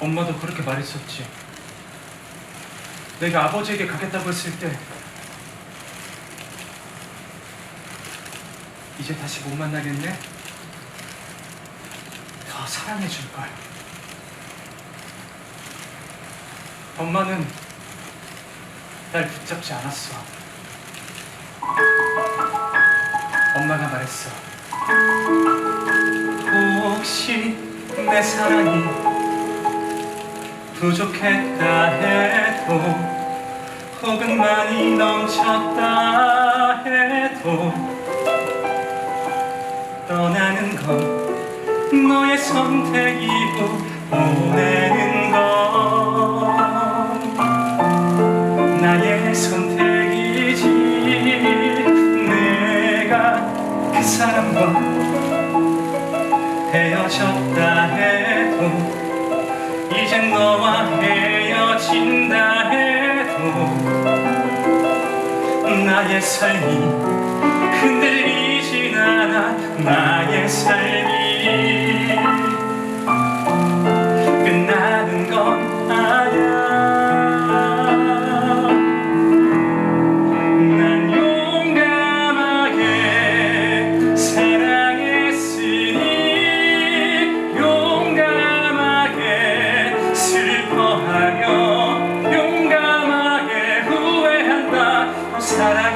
엄마도 그렇게 말했었지. 내가 아버지에게 가겠다고 했을 때 이제 다시 못 만나겠네? 더 사랑해 줄 걸. 엄마는 날 붙잡지 않았어. 엄마가 말했어. 혹시 내 사랑이 부족했다 해도 혹은 많이 넘쳤다 해도 떠나는 건 너의 선택이고 보내는 건 나의 선택이지. 내가 그 사람과 헤어졌다 해도 이젠 너와 헤어진다 해도 나의 삶이 흔들리진 않아 나의 삶이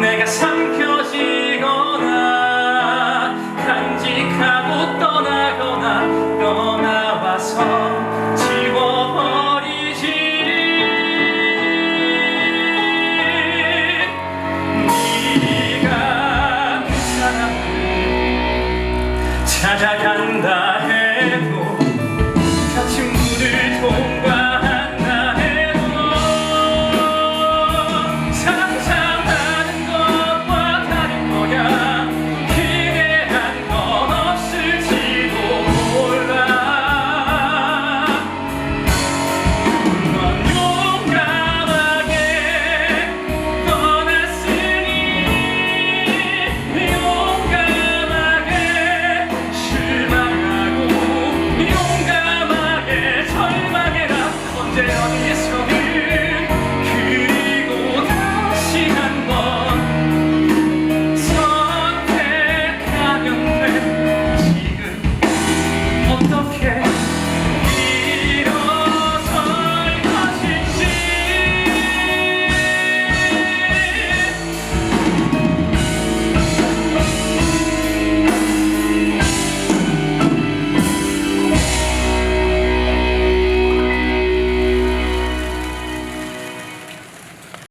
내가 삼켜지거나 간직하고 떠나거나 떠나와서 지워버리지. 네가 그 사람을 찾아간다. 해 Yeah.